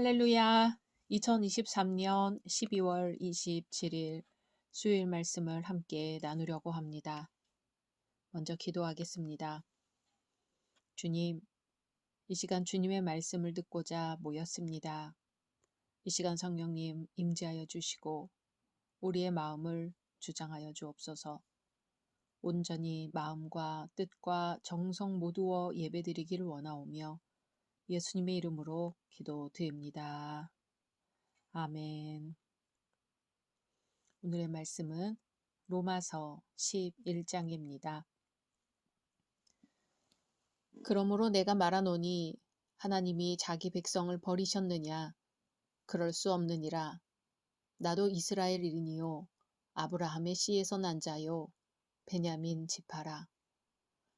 할렐루야. 2023년 12월 27일 수요일 말씀을 함께 나누려고 합니다. 먼저 기도하겠습니다. 주님, 이 시간 주님의 말씀을 듣고자 모였습니다. 이 시간 성령님 임재하여 주시고 우리의 마음을 주장하여 주옵소서. 온전히 마음과 뜻과 정성 모두어 예배드리기를 원하오며 예수님의 이름으로 기도드립니다. 아멘. 오늘의 말씀은 로마서 11장입니다. 그러므로 내가 말하노니 하나님이 자기 백성을 버리셨느냐? 그럴 수 없느니라. 나도 이스라엘이니요. 아브라함의 씨에서 난 자요. 베냐민 지파라.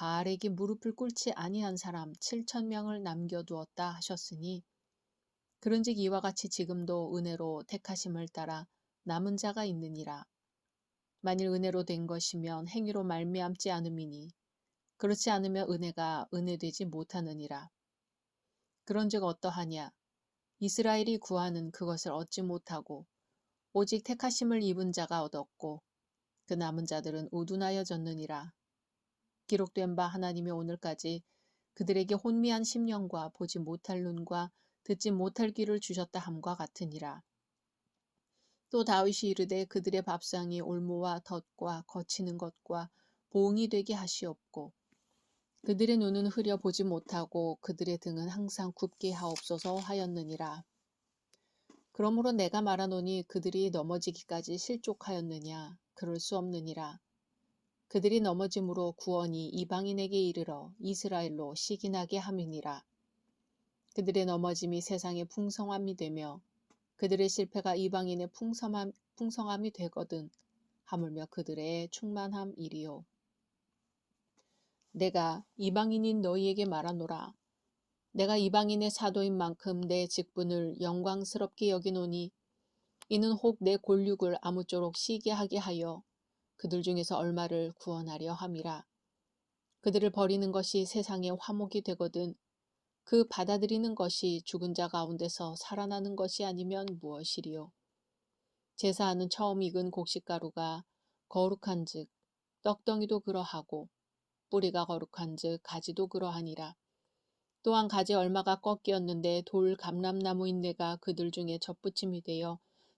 바알에게 무릎을 꿇지 아니한 사람 7천 명을 남겨두었다 하셨으니 그런즉 이와 같이 지금도 은혜로 택하심을 따라 남은 자가 있느니라. 만일 은혜로 된 것이면 행위로 말미암지 않음이니 그렇지 않으면 은혜가 은혜되지 못하느니라. 그런즉 어떠하냐 이스라엘이 구하는 그것을 얻지 못하고 오직 택하심을 입은 자가 얻었고 그 남은 자들은 우둔하여 졌느니라. 기록된 바 하나님이 오늘까지 그들에게 혼미한 심령과 보지 못할 눈과 듣지 못할 귀를 주셨다 함과 같으니라. 또 다윗이 이르되 그들의 밥상이 올무와 덫과 거치는 것과 보응이 되게 하시옵고 그들의 눈은 흐려 보지 못하고 그들의 등은 항상 굽게 하옵소서 하였느니라. 그러므로 내가 말하노니 그들이 넘어지기까지 실족하였느냐 그럴 수 없느니라. 그들이 넘어짐으로 구원이 이방인에게 이르러 이스라엘로 시기나게 함이니라. 그들의 넘어짐이 세상의 풍성함이 되며 그들의 실패가 이방인의 풍성함, 풍성함이 되거든 하물며 그들의 충만함이리요. 내가 이방인인 너희에게 말하노라. 내가 이방인의 사도인 만큼 내 직분을 영광스럽게 여기노니 이는 혹 내 골육을 아무쪼록 시게 하게 하여 그들 중에서 얼마를 구원하려 함이라. 그들을 버리는 것이 세상의 화목이 되거든 그 받아들이는 것이 죽은 자 가운데서 살아나는 것이 아니면 무엇이리요. 제사하는 처음 익은 곡식가루가 거룩한 즉 떡덩이도 그러하고 뿌리가 거룩한 즉 가지도 그러하니라. 또한 가지 얼마가 꺾이었는데 돌 감람나무인 내가 그들 중에 접붙임이 되어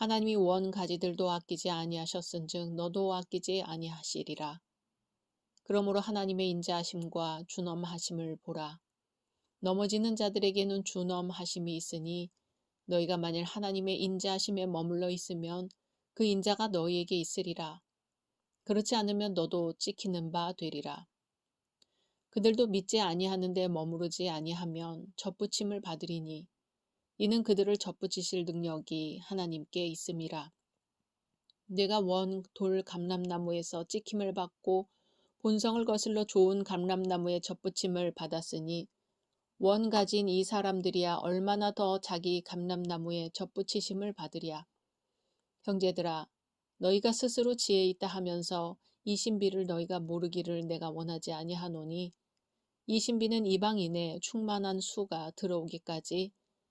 하나님이 원 가지들도 아끼지 아니하셨은즉 너도 아끼지 아니하시리라. 그러므로 하나님의 인자하심과 준엄하심을 보라. 넘어지는 자들에게는 준엄하심이 있으니 너희가 만일 하나님의 인자하심에 머물러 있으면 그 인자가 너희에게 있으리라. 그렇지 않으면 너도 찍히는 바 되리라. 그들도 믿지 아니하는데 머무르지 아니하면 접붙임을 받으리니 이는 그들을 접붙이실 능력이 하나님께 있음이라. 내가 원 돌 감람나무에서 찍힘을 받고 본성을 거슬러 좋은 감람나무에 접붙임을 받았으니 원 가진 이 사람들이야 얼마나 더 자기 감람나무에 접붙이심을 받으랴. 형제들아 너희가 스스로 지혜 있다 하면서 이 신비를 너희가 모르기를 내가 원하지 아니하노니 이 신비는 이방인의 충만한 수가 들어오기까지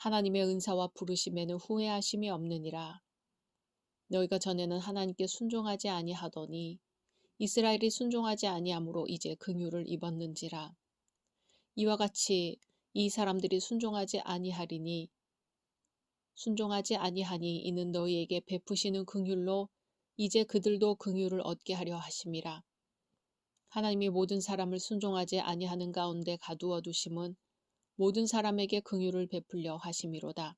하나님의 은사와 부르심에는 후회하심이 없느니라 너희가 전에는 하나님께 순종하지 아니하더니 이스라엘이 순종하지 아니함으로 이제 긍휼을 입었는지라 이와 같이 이 사람들이 순종하지 아니하리니 순종하지 아니하니 이는 너희에게 베푸시는 긍휼로 이제 그들도 긍휼을 얻게 하려 하심이라. 하나님이 모든 사람을 순종하지 아니하는 가운데 가두어 두심은 모든 사람에게 긍휼을 베풀려 하심이로다.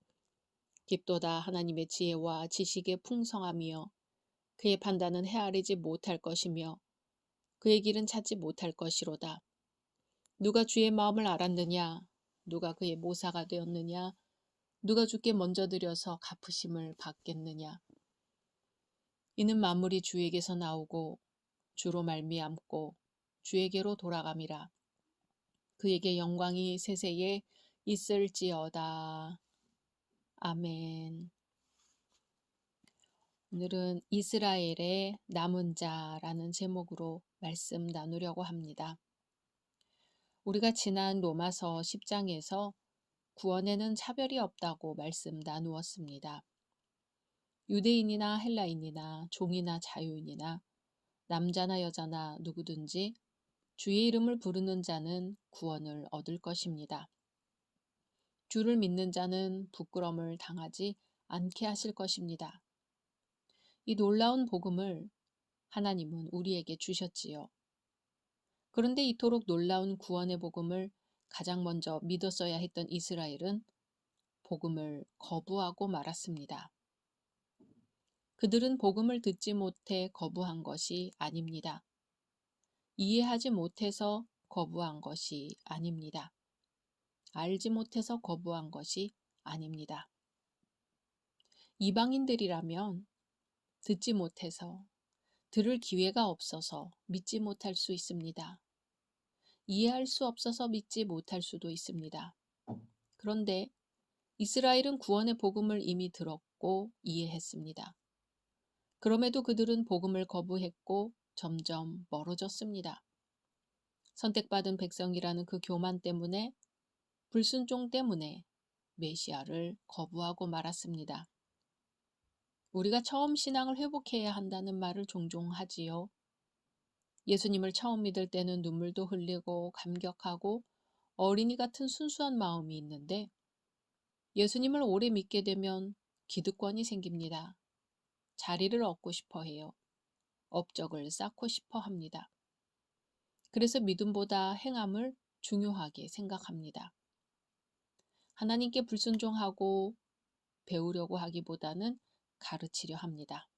깊도다 하나님의 지혜와 지식의 풍성함이여 그의 판단은 헤아리지 못할 것이며 그의 길은 찾지 못할 것이로다. 누가 주의 마음을 알았느냐? 누가 그의 모사가 되었느냐? 누가 주께 먼저 드려서 갚으심을 받겠느냐? 이는 만물이 주에게서 나오고 주로 말미암고 주에게로 돌아감이라. 그에게 영광이 세세에 있을지어다. 아멘. 오늘은 이스라엘의 남은 자라는 제목으로 말씀 나누려고 합니다. 우리가 지난 로마서 10장에서 구원에는 차별이 없다고 말씀 나누었습니다. 유대인이나 헬라인이나 종이나 자유인이나 남자나 여자나 누구든지 주의 이름을 부르는 자는 구원을 얻을 것입니다. 주를 믿는 자는 부끄럼을 당하지 않게 하실 것입니다. 이 놀라운 복음을 하나님은 우리에게 주셨지요. 그런데 이토록 놀라운 구원의 복음을 가장 먼저 믿었어야 했던 이스라엘은 복음을 거부하고 말았습니다. 그들은 복음을 듣지 못해 거부한 것이 아닙니다. 이해하지 못해서 거부한 것이 아닙니다. 알지 못해서 거부한 것이 아닙니다. 이방인들이라면 듣지 못해서 들을 기회가 없어서 믿지 못할 수 있습니다. 이해할 수 없어서 믿지 못할 수도 있습니다. 그런데 이스라엘은 구원의 복음을 이미 들었고 이해했습니다. 그럼에도 그들은 복음을 거부했고 점점 멀어졌습니다. 선택받은 백성이라는 그 교만 때문에 불순종 때문에 메시아를 거부하고 말았습니다. 우리가 처음 신앙을 회복해야 한다는 말을 종종 하지요. 예수님을 처음 믿을 때는 눈물도 흘리고 감격하고 어린이 같은 순수한 마음이 있는데 예수님을 오래 믿게 되면 기득권이 생깁니다. 자리를 얻고 싶어 해요. 업적을 쌓고 싶어 합니다. 그래서 믿음보다 행함을 중요하게 생각합니다. 하나님께 불순종하고 배우려고 하기보다는 가르치려 합니다.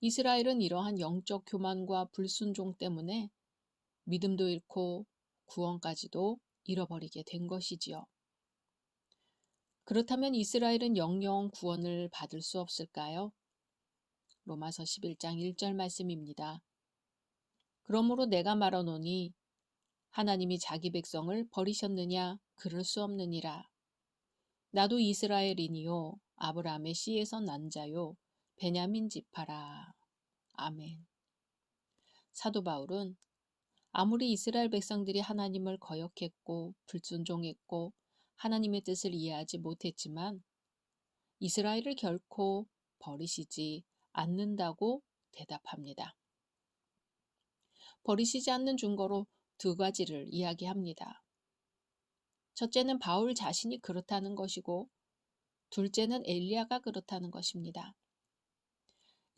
이스라엘은 이러한 영적 교만과 불순종 때문에 믿음도 잃고 구원까지도 잃어버리게 된 것이지요. 그렇다면 이스라엘은 영영 구원을 받을 수 없을까요? 로마서 11장 1절 말씀입니다. 그러므로 내가 말하노니 하나님이 자기 백성을 버리셨느냐 그럴 수 없느니라. 나도 이스라엘이니요 아브라함의 씨에서 난 자요 베냐민 지파라. 아멘. 사도 바울은 아무리 이스라엘 백성들이 하나님을 거역했고 불순종했고 하나님의 뜻을 이해하지 못했지만 이스라엘을 결코 버리시지 않는다고 대답합니다. 버리시지 않는 증거로 두 가지를 이야기합니다. 첫째는 바울 자신이 그렇다는 것이고 둘째는 엘리야가 그렇다는 것입니다.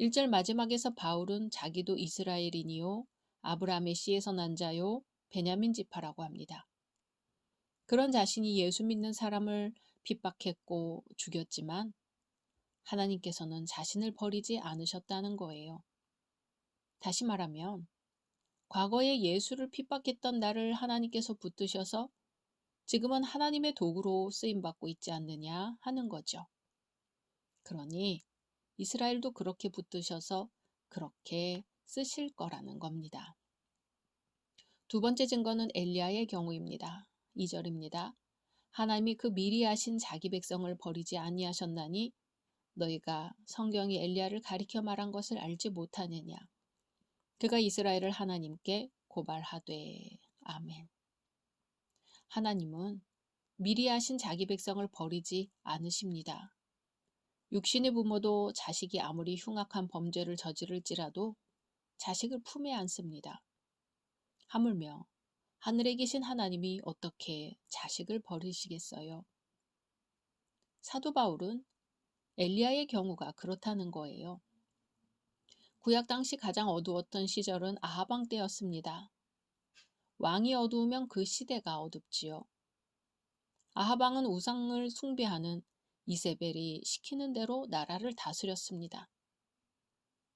1절 마지막에서 바울은 자기도 이스라엘이니요 아브라함의 씨에서 난 자요 베냐민 지파라고 합니다. 그런 자신이 예수 믿는 사람을 핍박했고 죽였지만 하나님께서는 자신을 버리지 않으셨다는 거예요. 다시 말하면 과거에 예수를 핍박했던 나를 하나님께서 붙드셔서 지금은 하나님의 도구로 쓰임받고 있지 않느냐 하는 거죠. 그러니 이스라엘도 그렇게 붙드셔서 그렇게 쓰실 거라는 겁니다. 두 번째 증거는 엘리야의 경우입니다. 2절입니다. 하나님이 그 미리 하신 자기 백성을 버리지 아니하셨나니 너희가 성경이 엘리야를 가리켜 말한 것을 알지 못하느냐. 그가 이스라엘을 하나님께 고발하되 아멘. 하나님은 미리 하신 자기 백성을 버리지 않으십니다. 육신의 부모도 자식이 아무리 흉악한 범죄를 저지를지라도 자식을 품에 안습니다. 하물며 하늘에 계신 하나님이 어떻게 자식을 버리시겠어요? 사도 바울은 엘리야의 경우가 그렇다는 거예요. 구약 당시 가장 어두웠던 시절은 아하방 때였습니다. 왕이 어두우면 그 시대가 어둡지요. 아하방은 우상을 숭배하는 이세벨이 시키는 대로 나라를 다스렸습니다.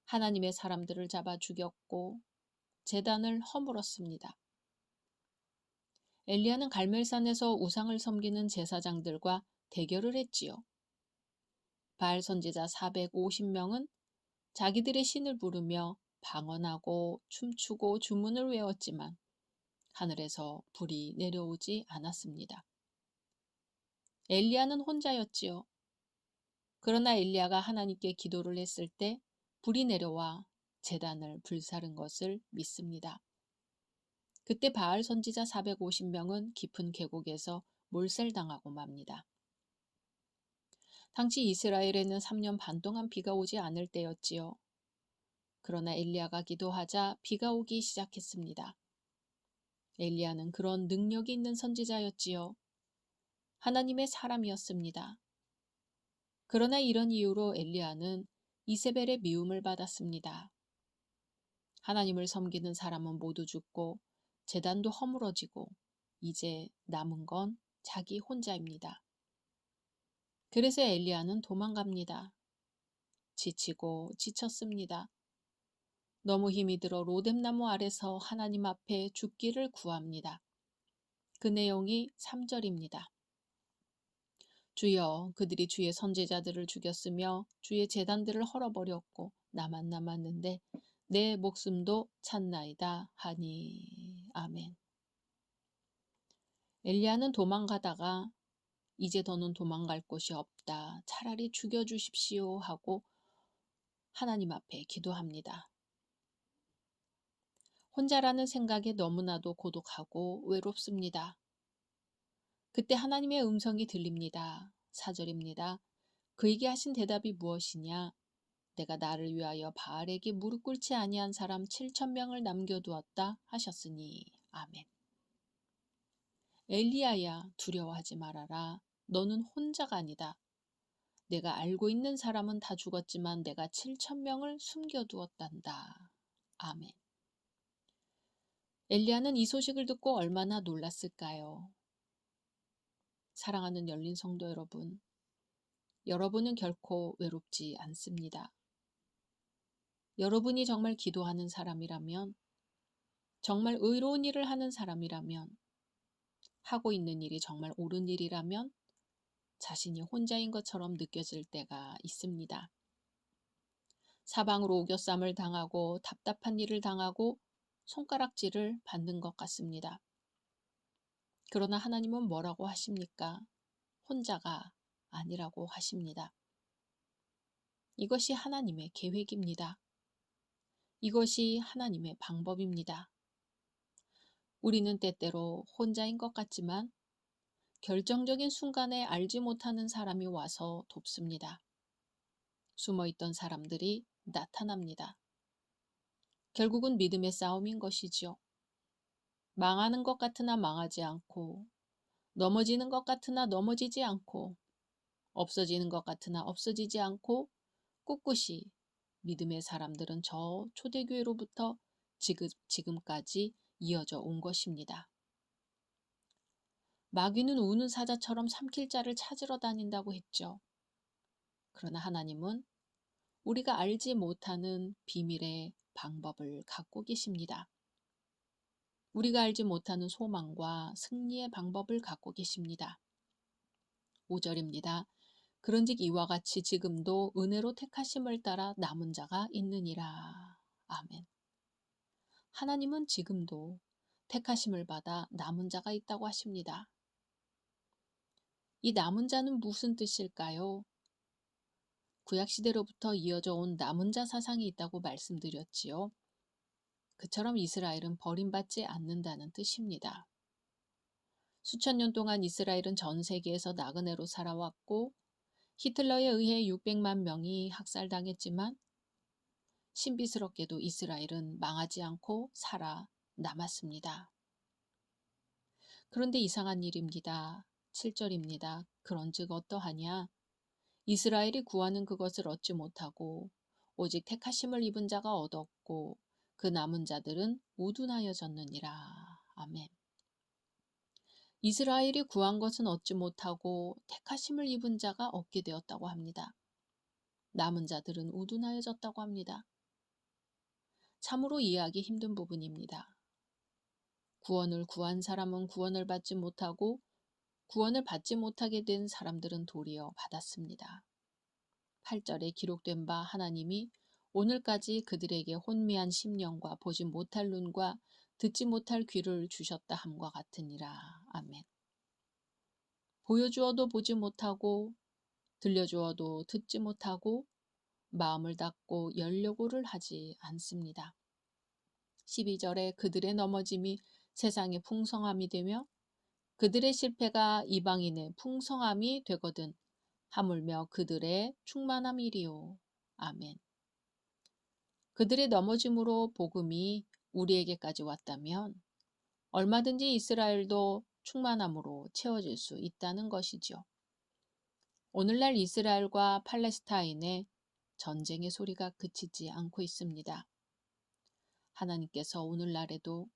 하나님의 사람들을 잡아 죽였고 재단을 허물었습니다. 엘리야는 갈멜산에서 우상을 섬기는 제사장들과 대결을 했지요. 바알 선지자 450명은 자기들의 신을 부르며 방언하고 춤추고 주문을 외웠지만 하늘에서 불이 내려오지 않았습니다. 엘리야는 혼자였지요. 그러나 엘리야가 하나님께 기도를 했을 때 불이 내려와 재단을 불사른 것을 믿습니다. 그때 바알 선지자 450명은 깊은 계곡에서 몰살당하고 맙니다. 당시 이스라엘에는 3년 반 동안 비가 오지 않을 때였지요. 그러나 엘리야가 기도하자 비가 오기 시작했습니다. 엘리야는 그런 능력이 있는 선지자였지요. 하나님의 사람이었습니다. 그러나 이런 이유로 엘리야는 이세벨의 미움을 받았습니다. 하나님을 섬기는 사람은 모두 죽고 재단도 허물어지고 이제 남은 건 자기 혼자입니다. 그래서 엘리야는 도망갑니다. 지치고 지쳤습니다. 너무 힘이 들어 로뎀나무 아래서 하나님 앞에 죽기를 구합니다. 그 내용이 3절입니다. 주여 그들이 주의 선제자들을 죽였으며 주의 재단들을 헐어버렸고 나만 남았는데 내 목숨도 찾나이다 하니 아멘. 엘리야는 도망가다가 이제 더는 도망갈 곳이 없다. 차라리 죽여주십시오 하고 하나님 앞에 기도합니다. 혼자라는 생각에 너무나도 고독하고 외롭습니다. 그때 하나님의 음성이 들립니다. 사절입니다. 그에게 하신 대답이 무엇이냐? 내가 나를 위하여 바알에게 무릎 꿇지 아니한 사람 7천 명을 남겨두었다 하셨으니 아멘. 엘리야야 두려워하지 말아라. 너는 혼자가 아니다. 내가 알고 있는 사람은 다 죽었지만 내가 7천 명을 숨겨두었단다. 아멘. 엘리야는 이 소식을 듣고 얼마나 놀랐을까요? 사랑하는 열린 성도 여러분, 여러분은 결코 외롭지 않습니다. 여러분이 정말 기도하는 사람이라면, 정말 의로운 일을 하는 사람이라면, 하고 있는 일이 정말 옳은 일이라면, 자신이 혼자인 것처럼 느껴질 때가 있습니다. 사방으로 오겨쌈을 당하고 답답한 일을 당하고 손가락질을 받는 것 같습니다. 그러나 하나님은 뭐라고 하십니까? 혼자가 아니라고 하십니다. 이것이 하나님의 계획입니다. 이것이 하나님의 방법입니다. 우리는 때때로 혼자인 것 같지만 결정적인 순간에 알지 못하는 사람이 와서 돕습니다. 숨어 있던 사람들이 나타납니다. 결국은 믿음의 싸움인 것이지요. 망하는 것 같으나 망하지 않고, 넘어지는 것 같으나 넘어지지 않고, 없어지는 것 같으나 없어지지 않고, 꿋꿋이 믿음의 사람들은 저 초대교회로부터 지금, 지금까지 이어져 온 것입니다. 마귀는 우는 사자처럼 삼킬 자를 찾으러 다닌다고 했죠. 그러나 하나님은 우리가 알지 못하는 비밀의 방법을 갖고 계십니다. 우리가 알지 못하는 소망과 승리의 방법을 갖고 계십니다. 5절입니다. 그런즉 이와 같이 지금도 은혜로 택하심을 따라 남은 자가 있느니라. 아멘. 하나님은 지금도 택하심을 받아 남은 자가 있다고 하십니다. 이 남은 자는 무슨 뜻일까요? 구약시대로부터 이어져 온 남은 자 사상이 있다고 말씀드렸지요. 그처럼 이스라엘은 버림받지 않는다는 뜻입니다. 수천 년 동안 이스라엘은 전 세계에서 나그네로 살아왔고 히틀러에 의해 600만 명이 학살당했지만 신비스럽게도 이스라엘은 망하지 않고 살아 남았습니다. 그런데 이상한 일입니다. 7절입니다. 그런즉 어떠하냐? 이스라엘이 구하는 그것을 얻지 못하고 오직 택하심을 입은 자가 얻었고 그 남은 자들은 우둔하여졌느니라. 아멘. 이스라엘이 구한 것은 얻지 못하고 택하심을 입은 자가 얻게 되었다고 합니다. 남은 자들은 우둔하여졌다고 합니다. 참으로 이해하기 힘든 부분입니다. 구원을 구한 사람은 구원을 받지 못하고 구원을 받지 못하게 된 사람들은 도리어 받았습니다. 8절에 기록된 바 하나님이 오늘까지 그들에게 혼미한 심령과 보지 못할 눈과 듣지 못할 귀를 주셨다 함과 같으니라. 아멘. 보여주어도 보지 못하고 들려주어도 듣지 못하고 마음을 닫고 열려고를 하지 않습니다. 12절에 그들의 넘어짐이 세상의 풍성함이 되며 그들의 실패가 이방인의 풍성함이 되거든 하물며 그들의 충만함이리요. 아멘. 그들의 넘어짐으로 복음이 우리에게까지 왔다면 얼마든지 이스라엘도 충만함으로 채워질 수 있다는 것이죠. 오늘날 이스라엘과 팔레스타인의 전쟁의 소리가 그치지 않고 있습니다. 하나님께서 오늘날에도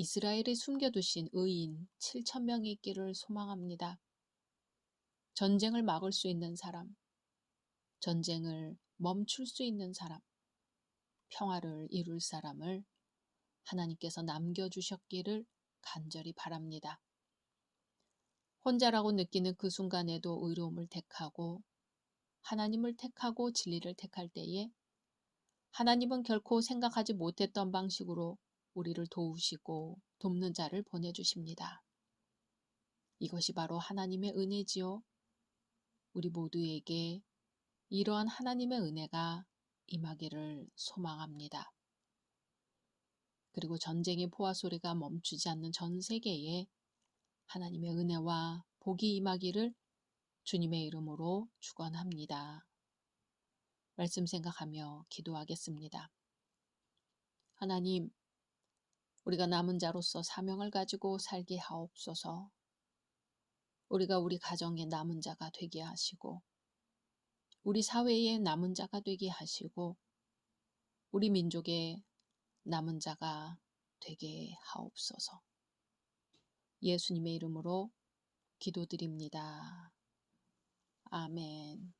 이스라엘에 숨겨두신 의인 7천 명이 있기를 소망합니다. 전쟁을 막을 수 있는 사람, 전쟁을 멈출 수 있는 사람, 평화를 이룰 사람을 하나님께서 남겨주셨기를 간절히 바랍니다. 혼자라고 느끼는 그 순간에도 의로움을 택하고 하나님을 택하고 진리를 택할 때에 하나님은 결코 생각하지 못했던 방식으로 우리를 도우시고 돕는 자를 보내주십니다. 이것이 바로 하나님의 은혜지요. 우리 모두에게 이러한 하나님의 은혜가 임하기를 소망합니다. 그리고 전쟁의 포화 소리가 멈추지 않는 전 세계에 하나님의 은혜와 복이 임하기를 주님의 이름으로 축원합니다. 말씀 생각하며 기도하겠습니다. 하나님, 우리가 남은 자로서 사명을 가지고 살게 하옵소서. 우리가 우리 가정의 남은 자가 되게 하시고, 우리 사회의 남은 자가 되게 하시고, 우리 민족의 남은 자가 되게 하옵소서. 예수님의 이름으로 기도드립니다. 아멘.